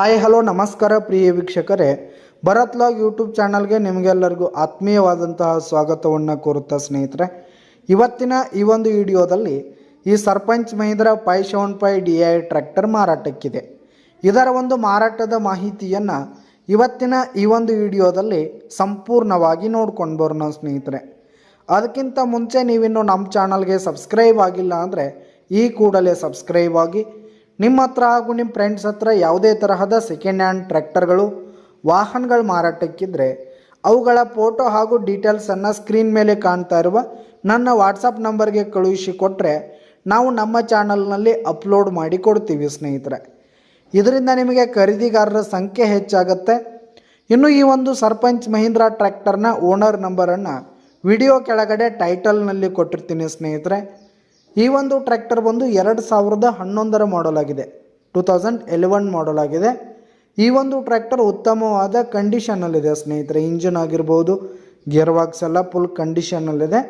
Hi, hello, ನಮಸ್ಕಾರ ಪ್ರಿಯ ವೀಕ್ಷಕರೇ. Bharat log YouTube ಚಾನಲ್ಗೆ ನಿಮಗೆಲ್ಲರಿಗೂ ಆತ್ಮೀಯವಾದಂತಹ ಸ್ವಾಗತವನ್ನು ಕೋರುತ್ತಾ ಸ್ನೇಹಿತರೆ. ಇವತ್ತಿನ ಈ ಒಂದು ವಿಡಿಯೋದಲ್ಲಿ ಈ sarpanch Mahindra five seven five D I tractor ಮಾರಾಟಕ್ಕಿದೆ. ಇದರ ಒಂದು ಮಾರಾಟದ ಮಾಹಿತಿಯನ್ನು ಇವತ್ತಿನ ಈ ಒಂದು ವಿಡಿಯೋದಲ್ಲಿ ಸಂಪೂರ್ಣವಾಗಿ ನೋಡ್ಕೊಂಡು ಬರೋಣ ಸ್ನೇಹಿತರೆ. ಅದಕ್ಕಿಂತ ಮುಂಚೆ ನೀವಿನ್ನು ನಮ್ಮ ಚಾನಲ್ಗೆ ಸಬ್ಸ್ಕ್ರೈಬ್ ಆಗಿಲ್ಲ ಅಂದರೆ ಈ ಕೂಡಲೇ ಸಬ್ಸ್ಕ್ರೈಬ್ ಆಗಿ ನಿಮ್ಮ ಹತ್ರ ಹಾಗೂ ನಿಮ್ಮ ಫ್ರೆಂಡ್ಸ್ ಹತ್ರ ಯಾವುದೇ ತರಹದ ಸೆಕೆಂಡ್ ಹ್ಯಾಂಡ್ ಟ್ರ್ಯಾಕ್ಟರ್ಗಳು ವಾಹನಗಳು ಮಾರಾಟಕ್ಕಿದ್ರೆ ಅವುಗಳ ಫೋಟೋ ಹಾಗೂ ಡೀಟೇಲ್ಸನ್ನು ಸ್ಕ್ರೀನ್ ಮೇಲೆ ಕಾಣ್ತಾ ಇರುವ ನನ್ನ ವಾಟ್ಸಪ್ ನಂಬರ್ಗೆ ಕಳುಹಿಸಿ ಕೊಟ್ಟರೆ ನಾವು ನಮ್ಮ ಚಾನಲ್ನಲ್ಲಿ ಅಪ್ಲೋಡ್ ಮಾಡಿ ಕೊಡ್ತೀವಿ, ಸ್ನೇಹಿತರೆ. ಇದರಿಂದ ನಿಮಗೆ ಖರೀದಿಗಾರರ ಸಂಖ್ಯೆ ಹೆಚ್ಚಾಗುತ್ತೆ. ಇನ್ನು ಈ ಒಂದು ಸರ್ಪಂಚ್ ಮಹೀಂದ್ರ ಟ್ರ್ಯಾಕ್ಟರ್ನ ಓನರ್ ನಂಬರನ್ನು ವಿಡಿಯೋ ಕೆಳಗಡೆ ಟೈಟಲ್ನಲ್ಲಿ ಕೊಟ್ಟಿರ್ತೀನಿ, ಸ್ನೇಹಿತರೆ. ಈ ಒಂದು ಟ್ರ್ಯಾಕ್ಟರ್ ಬಂದು ಎರಡು ಸಾವಿರದ ಹನ್ನೊಂದರ ಮಾಡಲ್ ಆಗಿದೆ. ಟೂ ತೌಸಂಡ್ ಎಲೆವನ್ ಮಾಡಲ್ ಆಗಿದೆ. ಈ ಒಂದು ಟ್ರ್ಯಾಕ್ಟರ್ ಉತ್ತಮವಾದ ಕಂಡೀಷನಲ್ಲಿದೆ ಸ್ನೇಹಿತರೆ ಇಂಜಿನ್ ಆಗಿರ್ಬೋದು ಗಿಯರ್ ಬಾಕ್ಸ್ ಎಲ್ಲ ಫುಲ್ ಕಂಡೀಷನಲ್ಲಿದೆ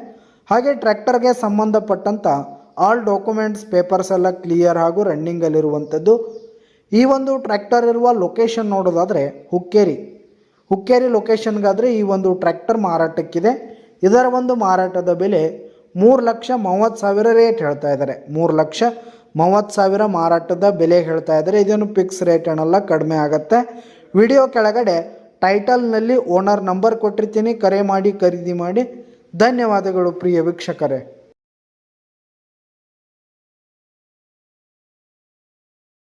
ಹಾಗೆ ಟ್ರ್ಯಾಕ್ಟರ್ಗೆ ಸಂಬಂಧಪಟ್ಟಂಥ ಆಲ್ ಡಾಕ್ಯುಮೆಂಟ್ಸ್ ಪೇಪರ್ಸ್ ಎಲ್ಲ ಕ್ಲಿಯರ್ ಹಾಗೂ ರನ್ನಿಂಗಲ್ಲಿರುವಂಥದ್ದು ಈ ಒಂದು ಟ್ರ್ಯಾಕ್ಟರ್ ಇರುವ ಲೊಕೇಶನ್ ನೋಡೋದಾದರೆ ಹುಕ್ಕೇರಿ. ಹುಕ್ಕೇರಿ ಲೊಕೇಶನ್ಗಾದರೆ ಈ ಒಂದು ಟ್ರ್ಯಾಕ್ಟರ್ ಮಾರಾಟಕ್ಕಿದೆ. ಇದರ ಒಂದು ಮಾರಾಟದ ಬೆಲೆ ಮೂರು ಲಕ್ಷ ಮೂವತ್ತು ಸಾವಿರ ರೇಟ್ ಹೇಳ್ತಾ ಇದ್ದಾರೆ. ಮೂರು ಲಕ್ಷ ಮೂವತ್ತು ಸಾವಿರ ಮಾರಾಟದ ಬೆಲೆ ಹೇಳ್ತಾ ಇದ್ದಾರೆ. ಇದೇನು ಫಿಕ್ಸ್ ರೇಟ್ ಏನಲ್ಲ ಕಡಿಮೆ ಆಗುತ್ತೆ. ವಿಡಿಯೋ ಕೆಳಗಡೆ ಟೈಟಲ್ನಲ್ಲಿ ಓನರ್ ನಂಬರ್ ಕೊಟ್ಟಿರ್ತೀನಿ. ಕರೆ ಮಾಡಿ, ಖರೀದಿ ಮಾಡಿ. ಧನ್ಯವಾದಗಳು ಪ್ರಿಯ ವೀಕ್ಷಕರೇ.